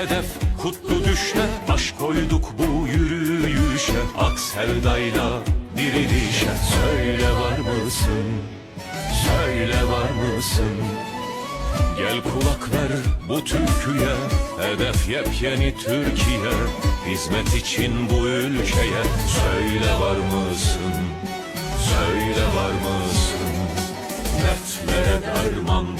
hedef kutlu düşe Baş koyduk bu yürüyüşe Ak sevdayla dirilişe Söyle var mısın? Söyle var mısın? Gel kulak ver bu türküye Hedef yepyeni Türkiye Hizmet için bu ülkeye Söyle var mısın? Söyle var mısın? Dertlere derman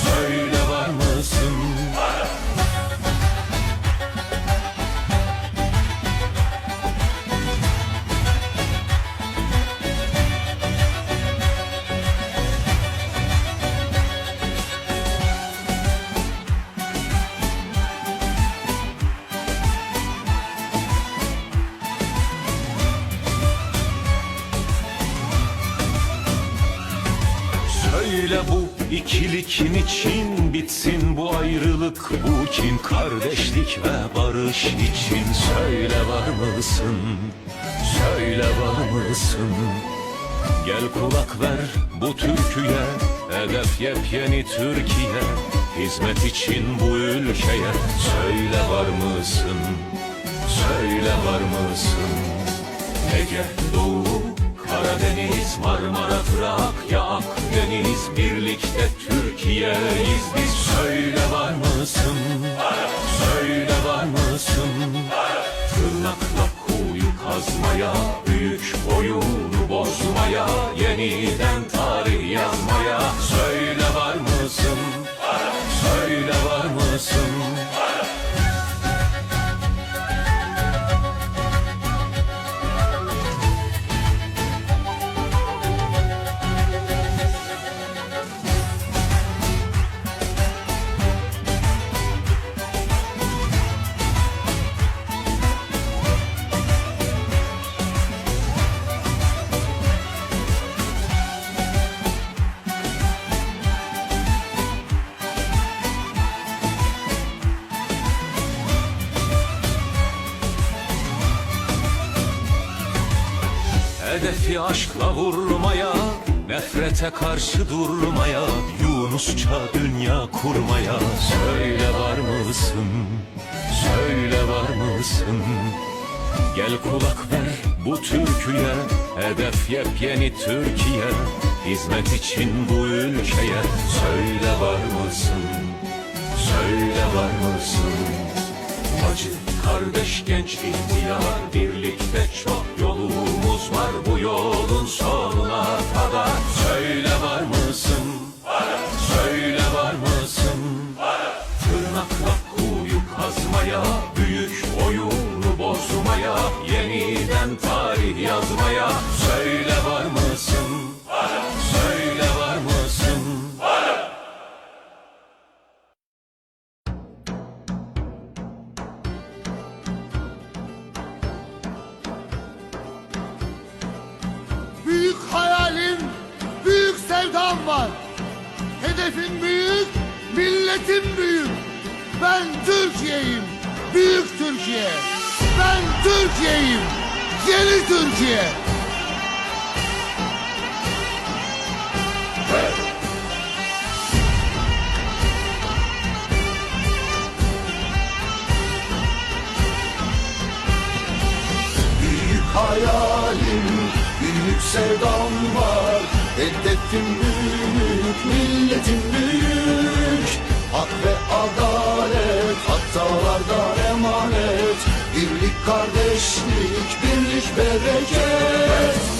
bu ikilikin için bitsin bu ayrılık bu kin Kardeşlik ve barış için söyle var mısın? Söyle var mısın? Gel kulak ver bu türküye Hedef yepyeni Türkiye Hizmet için bu ülkeye Söyle var mısın? Söyle var mısın? Ege, Doğu, Karadeniz, Marmara, Trakya, Akdeniz Birlikte Türkiye'yiz biz Söyle var mısın? Söyle var mısın? Tırnakla kuyu kazmaya Büyük oyunu bozmaya Yeniden tarih yazmaya Söyle var mısın? Söyle var mısın? Nefrete karşı durmaya Yunusça dünya kurmaya Söyle var mısın? Söyle var mısın? Gel kulak ver bu türküye Hedef yepyeni Türkiye Hizmet için bu ülkeye Söyle var mısın? Söyle var mısın? Acı kardeş genç ihtiyar Birlikte çok yolumuz var Bu yolun sonuna kadar Söyle var mısın? Söyle var mısın? Tırnakla kuyu kazmaya Büyük oyunu bozmaya Yeniden tarih yazmaya Söyle var mısın? Hedefim büyük, milletim büyük. Ben Türkiye'yim, büyük Türkiye. Ben Türkiye'yim, yeni Türkiye. Büyük hayalim, büyük sevdam var Hedefim büyük, milletim büyük Hak ve adalet, hatalardan emanet. Birlik, kardeşlik, birlik, bereket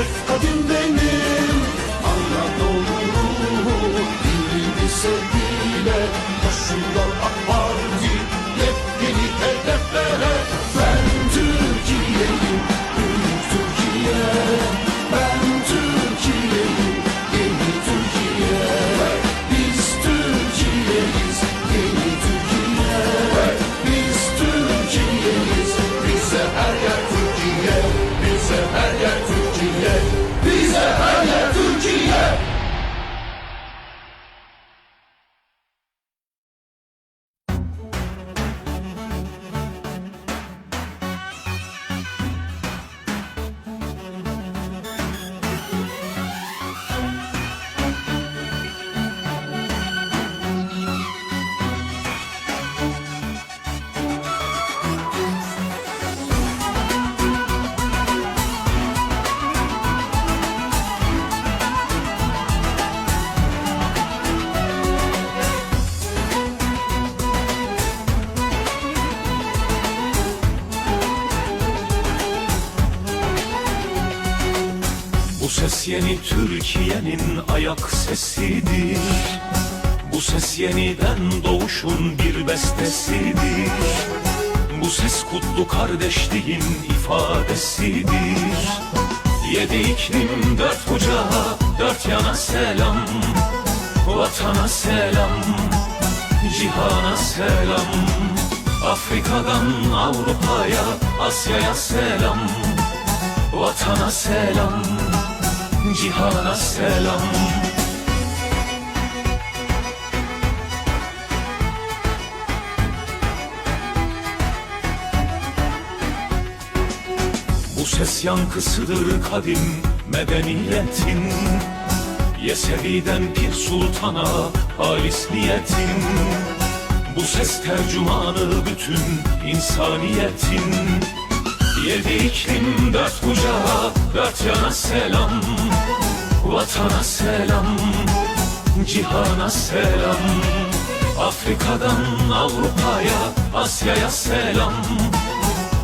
Yes, yeni Türkiye'nin ayak sesidir. Bu ses yeniden doğuşun bir bestesidir. Bu ses kutlu kardeşliğin ifadesidir. Yedi iklim dört bucağa dört yana selam Vatana selam Cihana selam. Afrika'dan Avrupa'ya Asya'ya selam Vatana selam Cihana selam. Bu ses yankısıdır kadim medeniyetin. Yesevi'den Pir Sultan'a halis niyetin. Bu ses tercümanı bütün insaniyetin. Yedi iklim dört bucağa dört yana selam Vatana selam Cihana selam Afrika'dan Avrupa'ya Asya'ya selam.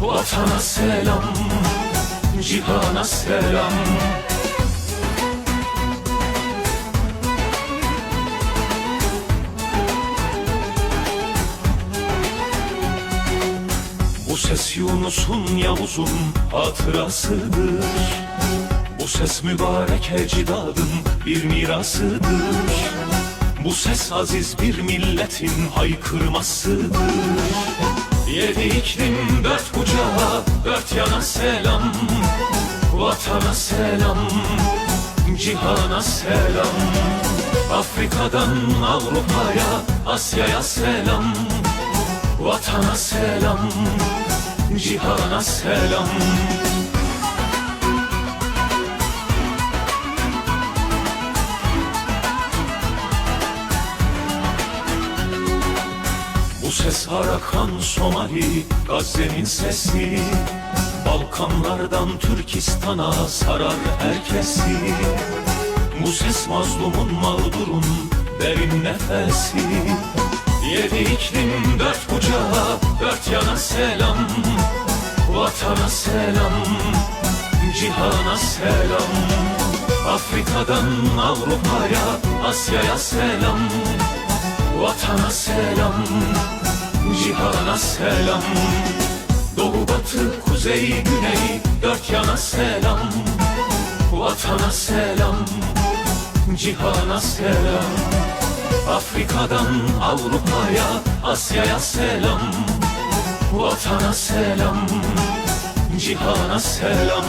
Vatana selam Cihana selam. Bu ses Yunus'un Yavuz'un hatırasıdır Bu ses mübarek ecdadın bir mirasıdır. Bu ses aziz bir milletin haykırmasıdır. Yedi iklim dört bucağa dört yana selam Vatana selam Cihana selam. Afrika'dan Avrupa'ya Asya'ya selam Vatana selam Cihana selam ses Arakan Somali Gazze'nin sesi. Balkanlardan Türkistan'a sarar herkesi. Bu ses mazlumun mağdurun derin nefesi. Yedi iklim dört bucağa dört yana selam. Vatana selam Cihana selam. Afrika'dan Avrupa'ya Asya'ya selam. Vatana selam Cihana selam. Doğu batı kuzey güney Dört yana selam. Vatana selam Cihana selam. Afrika'dan Avrupa'ya Asya'ya selam. Vatana selam Cihana selam.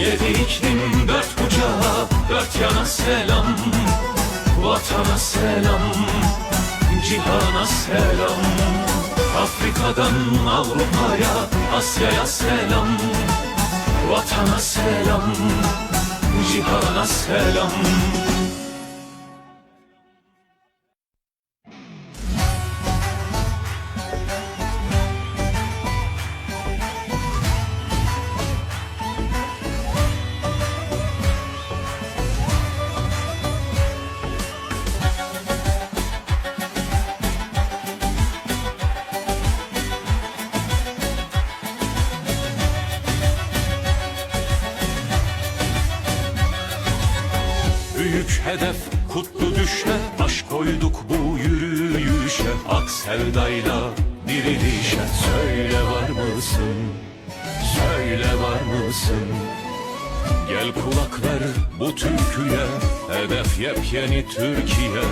Yedi iklim dört bucağa Dört yana selam. Vatana selam Cihana selam. Afrika'dan Avrupa'ya Asya'ya selam. Vatana selam Cihana selam sevdayla dirilişe Söyle var mısın? Söyle var mısın? Gel kulak ver bu türküye Hedef yepyeni Türkiye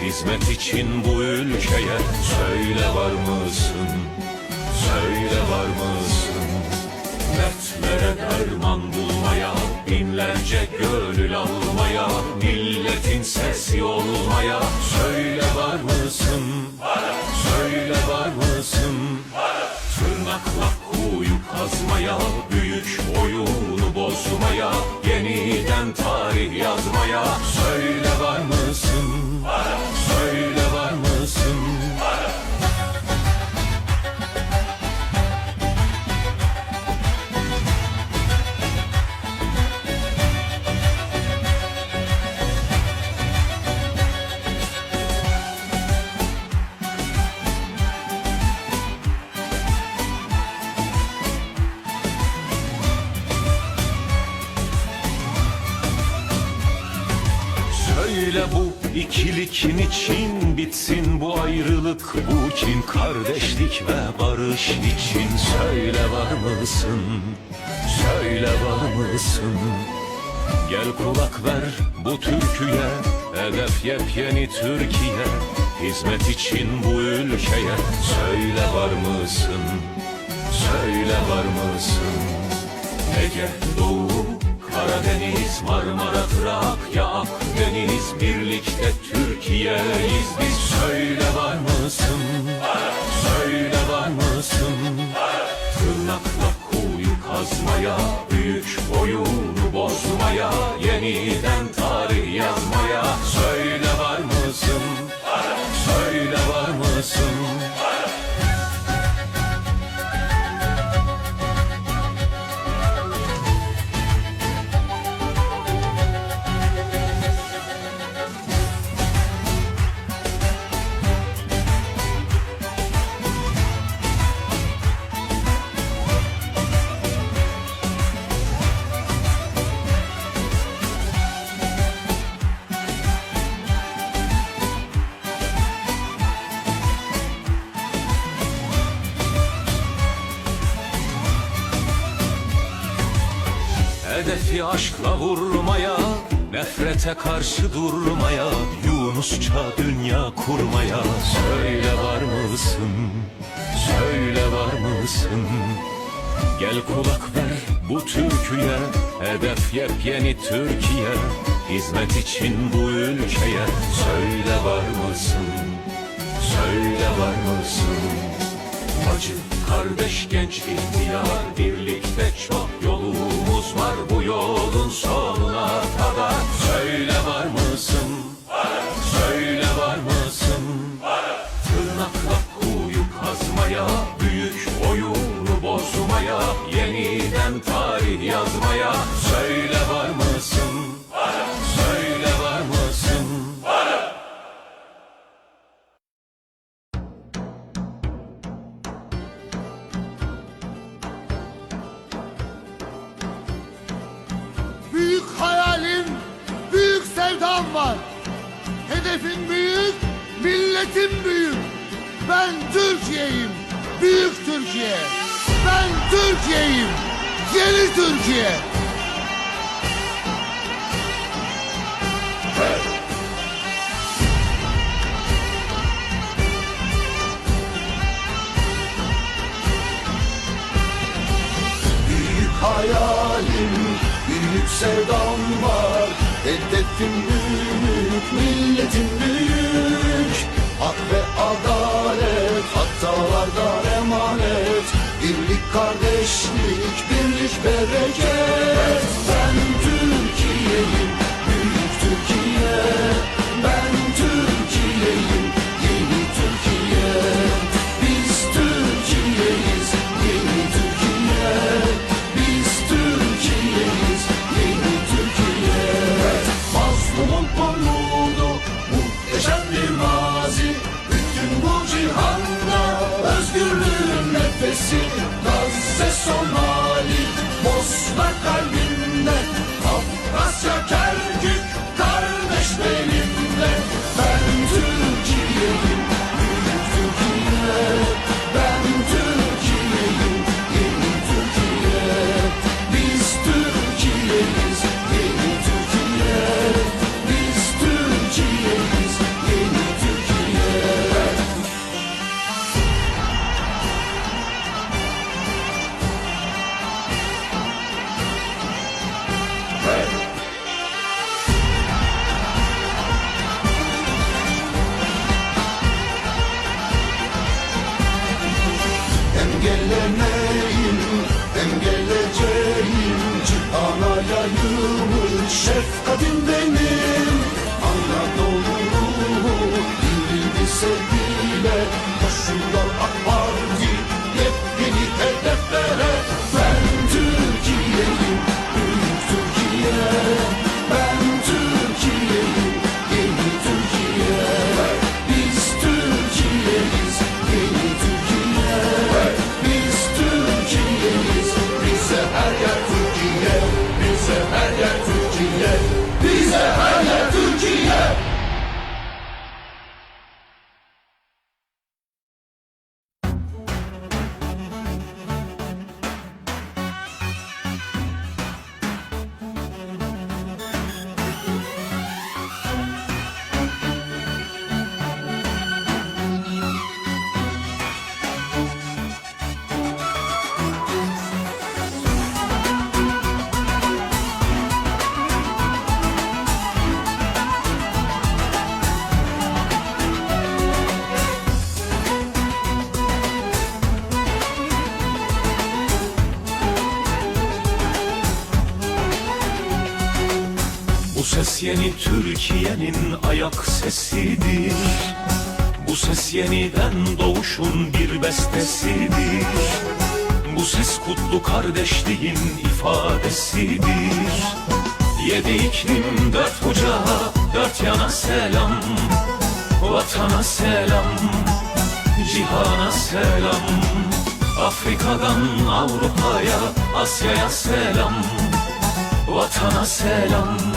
Hizmet için bu ülkeye Söyle var mısın? Söyle var mısın? Dertlere derman bulmaya Binlerce gönül almaya Milletin sesi olmaya Söyle var mısın? Söyle var mısın? Tırnakla kuyu kazmaya Büyük oyunu bozmaya Yeniden tarih yazmaya Söyle var mısın? Söyle ikilikin için bitsin bu ayrılık bu kin Kardeşlik ve barış için söyle var mısın? Söyle var mısın? Gel kulak ver bu türküye Hedef yepyeni Türkiye Hizmet için bu ülkeye Söyle var mısın? Söyle var mısın? Ege, Doğu, Karadeniz, Marmara, Trakya, Akdeniz Birlikte Türkiye'yiz biz Söyle var mısın? Söyle var mısın? Tırnakla kuyu kazmaya Büyük oyunu bozmaya Yeniden tarih yazmaya Söyle var mısın? Söyle var mısın? Aşkla vurmaya Nefrete karşı durmaya Yunusça dünya kurmaya Söyle var mısın? Söyle var mısın? Gel kulak ver bu türküye Hedef yepyeni Türkiye Hizmet için bu ülkeye Söyle var mısın? Söyle var mısın? Acı, kardeş, genç, ihtiyar Birlikte çok yolumuz var Bu yolun sonuna kadar Söyle var mısın? Söyle var mısın? Tırnakla kuyu kazmaya Büyük oyunu bozmaya Yeniden tarih yazmaya sevdam var. Hedefin büyük, milletin büyük. Ben Türkiye'yim, büyük Türkiye. Ben Türkiye'yim, yeni Türkiye. Büyük hayalim, büyük sevdam var Hedefim büyük, milletim büyük. Hak ve adalet, hatalardan emanet. Birlik, kardeşlik, birlik, bereket. Ben Somali, Bosna kalbinde Kafkasya Kerkük, ses yeni Türkiye'nin ayak sesidir. Bu ses yeniden doğuşun bir bestesidir. Bu ses kutlu kardeşliğin ifadesidir. Yedi iklim dört bucağa dört yana selam. Vatana selam Cihana selam. Afrika'dan Avrupa'ya Asya'ya selam. Vatana selam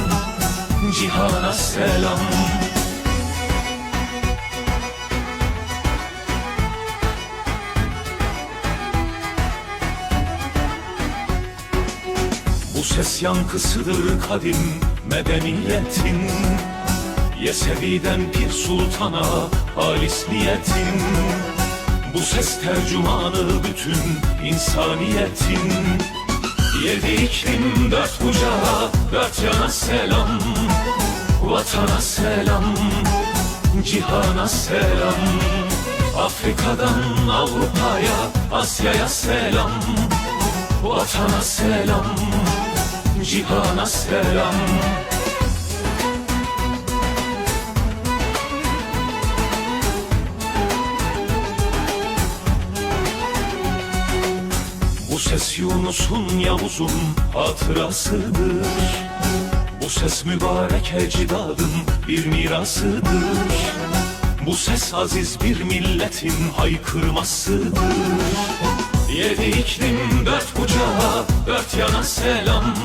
Cihana selam. Bu ses yankısıdır kadim medeniyetin. Yesevi'den Pir Sultan'a halis Bu ses tercümanı bütün insaniyetin. Yedi iklim dört bucağa dört yana selam Vatana selam Cihana selam Afrika'dan Avrupa'ya Asya'ya selam. Vatana selam Cihana selam. Bu ses Yunus'un Yavuz'un hatırasıdır Bu ses mübarek ecdadın bir mirasıdır. Bu ses aziz bir milletin haykırmasıdır. Yedi iklim dört bucağa dört yana selam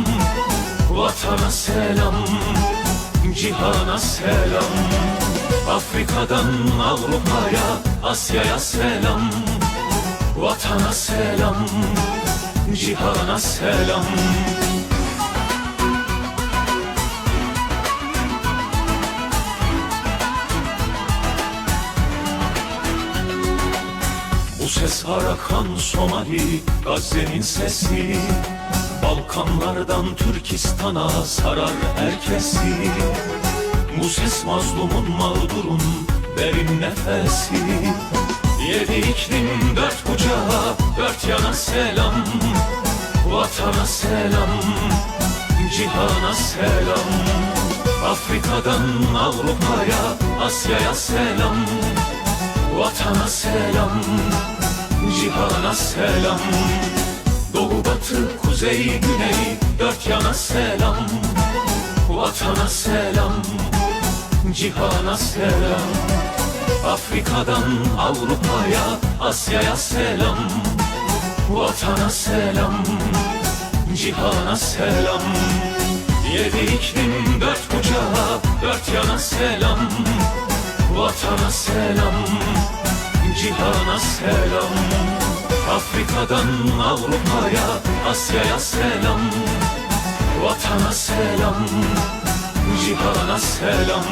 Vatana selam Cihana selam. Afrika'dan Avrupa'ya Asya'ya selam Vatana selam Cihana selam ses Arakan Somali Gazze'nin sesi. Balkanlardan Türkistan'a sarar herkesi. Bu ses mazlumun mağdurun derin nefesi. Yedi iklim dört bucağa dört yana selam. Vatana selam Cihana selam. Afrika'dan Avrupa'ya Asya'ya selam. Vatana selam Cihana selam. Doğu batı kuzey güney Dört yana selam. Vatana selam Cihana selam. Afrika'dan Avrupa'ya Asya'ya selam. Vatana selam Cihana selam. Yedi iklim dört bucağa Dört yana selam. Vatana selam Cihana selam. Afrika'dan Avrupa'ya Asya'ya selam. Vatana selam Cihana selam